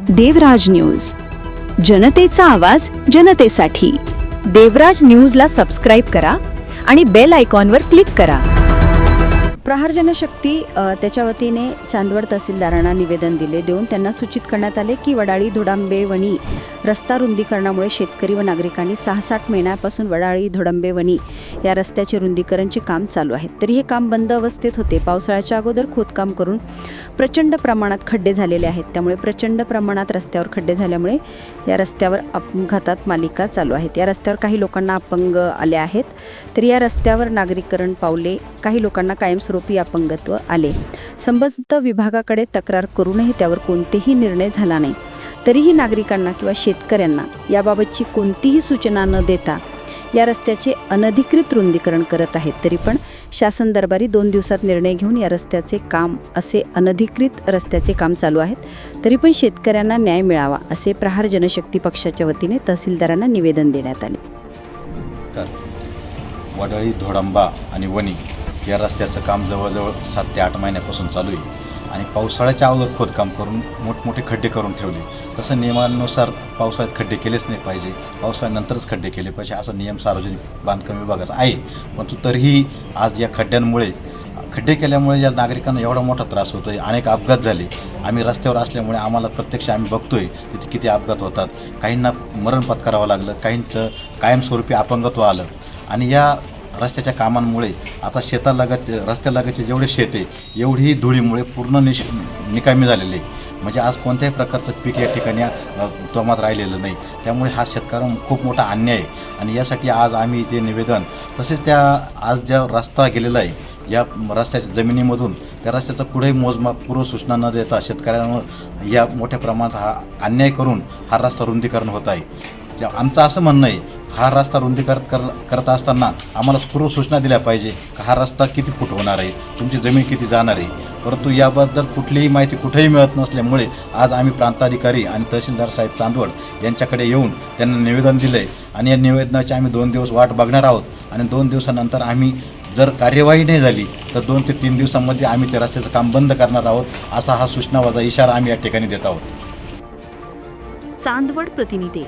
देवराज news. जनतेचा आवाज जनतेसाठी. देवराज न्यूजला सबस्क्राईब करा आणि बेल आयकॉनवर क्लिक करा. प्रहार जनशक्ती त्याच्या वतीने चांदवड तहसीलदारांना निवेदन दिले देऊन त्यांना सूचित करण्यात आले की वडाळी धुडांबे वणी रस्ता रुंदीकरणामुळे शेतकरी व नागरिकांनी सहा साठ महिन्यापासून वडाळी धुडंबेवणी या रस्त्याचे रुंदीकरणचे काम चालू आहे तरी हे काम बंद अवस्थेत होते. पावसाळ्याच्या अगोदर खोदकाम करून प्रचंड प्रमाणात खड्डे झालेले आहेत. त्यामुळे प्रचंड प्रमाणात रस्त्यावर खड्डे झाल्यामुळे या रस्त्यावर अपघातात मालिका चालू आहेत. या रस्त्यावर काही लोकांना अपंग आले आहेत. तर या रस्त्यावर नागरीकरण पावले काही लोकांना कायमस्वरूपी अपंगत्व आले. संबंधित विभागाकडे तक्रार करूनही त्यावर कोणतेही निर्णय झाला नाही. तरीही नागरिकांना किंवा शेतकऱ्यांना याबाबतची कोणतीही सूचना न देता या रस्त्याचे अनधिकृत रुंदीकरण करत आहेत. तरी पण शासन दरबारी दोन दिवसात निर्णय घेऊन या रस्त्याचे काम असे अनधिकृत रस्त्याचे काम चालू आहेत. तरी पण शेतकऱ्यांना न्याय मिळावा असे प्रहार जनशक्ती पक्षाच्या वतीने तहसीलदारांना निवेदन देण्यात आले. तर वडळी धोडंबा आणि वणी या रस्त्याचं काम जवळजवळ सात ते आठ महिन्यापासून चालू आहे. आणि पावसाळ्याच्या अगोदर खोदकाम करून मोठमोठे खड्डे करून ठेवले. तसं नियमानुसार पावसाळ्यात खड्डे केलेच नाही पाहिजे. पावसाळ्यानंतरच खड्डे केले पाहिजे. असा नियम सार्वजनिक बांधकाम विभागाचा आहे. परंतु तरीही आज या खड्ड्यांमुळे खड्डे केल्यामुळे या नागरिकांना एवढा मोठा त्रास होतो आहे अनेक अपघात झाले. आम्ही रस्त्यावर असल्यामुळे आम्हाला प्रत्यक्ष आम्ही बघतोय तिथे किती अपघात होतात. काहींना मरण पत्करावं लागलं. काहींचं कायमस्वरूपी अपंगत्व आलं. आणि या रस्त्याच्या कामांमुळे आता शेतालगत रस्त्यालगतचे जेवढे शेत आहे एवढी धुळीमुळे पूर्ण निश निकामी झालेले आहे. म्हणजे आज कोणत्याही प्रकारचं पीक या ठिकाणी तोमात राहिलेलं नाही. त्यामुळे हा शेतकऱ्यांना खूप मोठा अन्याय आहे. आणि यासाठी आज आम्ही ते निवेदन तसेच त्या आज ज्या रस्ता गेलेला आहे या रस्त्याच्या जमिनीमधून त्या रस्त्याचं पुढेही मोजमाप पूर्व सूचना न देता शेतकऱ्यांवर या मोठ्या प्रमाणात हा अन्याय करून हा रस्ता रुंदीकरण होत आहे. आमचं असं म्हणणं आहे हा रस्ता रुंदीकरण कर करत असताना आम्हाला पूर्व सूचना दिल्या पाहिजे का हा रस्ता किती फूट होणार आहे? तुमची जमीन किती जाणार आहे? परंतु याबद्दल कुठलीही माहिती कुठेही मिळत नसल्यामुळे आज आम्ही प्रांताधिकारी आणि तहसीलदार साहेब चांदवड यांच्याकडे येऊन त्यांना निवेदन दिलं आहे आणि या निवेदनाची आम्ही दोन दिवस वाट बघणार आहोत आणि दोन दिवसानंतर आम्ही जर कार्यवाही नाही झाली तर दोन ते तीन दिवसांमध्ये आम्ही त्या रस्त्याचं काम बंद करणार आहोत असा हा सूचनावाचा इशारा आम्ही या ठिकाणी देत आहोत. चांदवड प्रतिनिधी